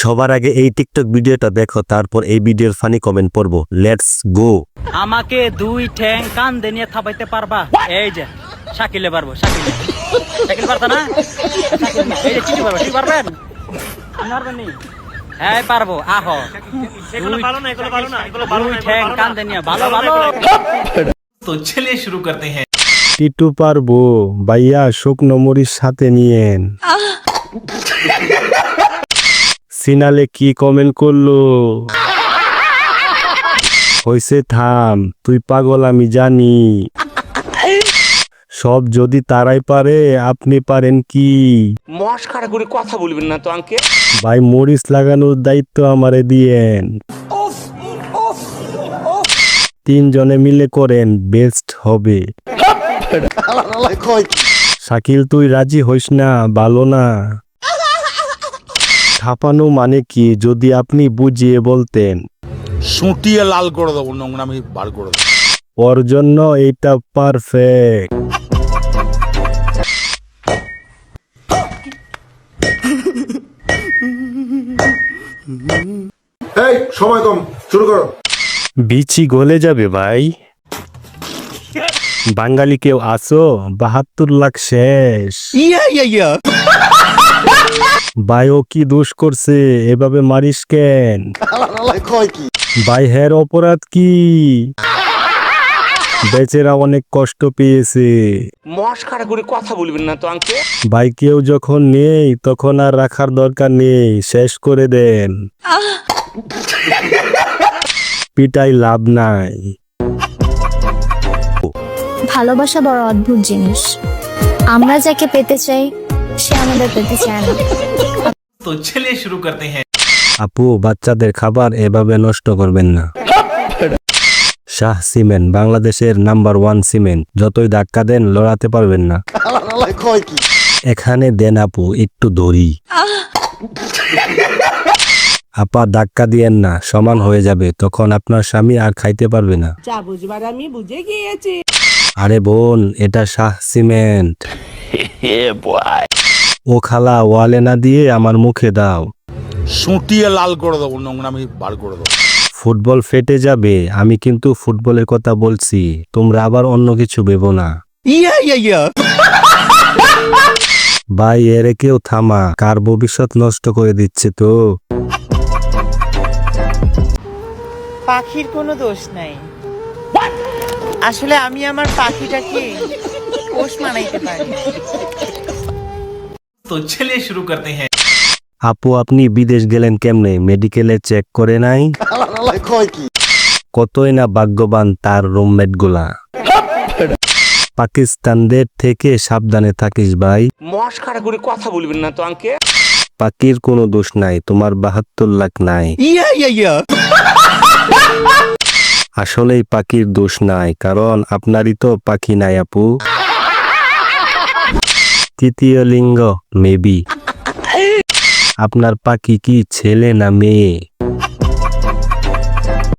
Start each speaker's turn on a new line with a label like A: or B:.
A: সবার আগে এই টিকটক ভিডিওটা দেখো তারপর এই ভিডিওর ফানি কমেন্ট পড়বো লেটস গো
B: আমাকে দুই ঠ্যাং কান দিয়ে নিয়ে থাবাইতে পারবা এই যে শাকিলে পারবো শাকিলে শাকিল পারতা না শাকিল, এই যে চিনি পারবো ঠিক পারবেন চিনি পারবেন নি? হ্যাঁ পারবো আহো দুই- দুই ঠ্যাং কান দিয়ে নিয়ে ভালো ভালো
C: तो चलिए शुरू करते हैं
A: টিটু পারবো ভাইয়া শুকনো মরিচ সাথে নিয়েন সিনালে কি কমেন্ট করল? হইছে থাম তুই পাগল আমি জানি। সব যদি তারাই পারে আপনি পারেন কি?
D: মস্কারা করে কথা বলবেন না তো আঙ্কে?
A: ভাই মরিচ লাগানোর দায়িত্ব আমারে দিয়েন। তিনজনে মিলে করেন বেস্ট হবে। শাকিল তুই রাজি হইস না ভালো না। ছাপানো মানে কি যদি আপনি বুঝিয়ে বলতেন?
E: সুটিয়ে লাল করে দেবো নোংরামি বার করে দেবো।
A: ওর জন্য এইটা পারফেক্ট
F: এই সময় কম শুরু করো।
A: বিচি গলে যাবে ভাই। বাঙালি কেউ আসো বাহাত্তর লাখ শেষ। ভাই ও কি দোষ করছে? এভাবে মারিস কেন? ভাই হের অপরাধ কি? বেচেরা অনেক কষ্ট পেয়েছে।
D: মস্কারা করে কথা বলবেন না তো আঙ্কে
A: ভাই কেউ যখন নেই তখন আর রাখার দরকার নেই। শেষ করে দেন। পিটাই লাভ নাই।
G: ভালোবাসা বড় অদ্ভুত জিনিস। আমরা যাকে পেতে চাই
C: তো শুরু করতে হ্যাঁ।
A: আপু বাচ্চাদের খাবার এভাবে নষ্ট করবেন না। শাহ সিমেন্ট বাংলাদেশের নাম্বার ওয়ান সিমেন্ট। যতই ধাক্কা দেন লড়াতে পারবেন না। এখানে দেন আপু একটু দড়ি। আপা ধাক্কা দিয়েন না সমান হয়ে যাবে। তখন আপনার স্বামী আর খাইতে পারবে না।
H: আমি বুঝে গিয়েছি।
A: আরে বোন এটা শাহ সিমেন্ট। ও খালা ওয়ালে না দিয়ে আমার মুখে দাও।
E: সুটিয়ে লাল করে দেবো নোংরামি বার করে দেবো।
A: ফুটবল ফেটে যাবে আমি কিন্তু ফুটবলের কথা বলছি তোমরা আবার অন্য কিছু ভেবো না। ইয়া ইয়া ইয়া। ভাই এরে কেউ থামা কার ভবিষ্যৎ নষ্ট করে দিচ্ছে তো?
I: পাখির কোনো দোষ নাই। আসলে আমি আমার পাখিটাকে পোষ মানাইতে পারি।
C: তো চলিए শুরু করতে हैं
A: আপু আপনি বিদেশ গেলেন কেমনে? মেডিকেলে চেক করে নাই? কতই না ভাগ্যবান তার রুমমেটগুলা। পাকিস্তানদের থেকে সাবধানে থাকিস ভাই।
D: মস্কার করে কথা বলবেন না তো আঙ্কে
A: পাকির কোনো দোষ নাই তোমার বাহাত্তর লাখ নাই। ইয়া ইয়া ইয়া। আসলেই পাখির দোষ নাই কারণ আপনারই তো পাখি নাই আপু। তৃতীয় লিঙ্গ মেবি। আপনার পাখি কি ছেলে না মেয়ে?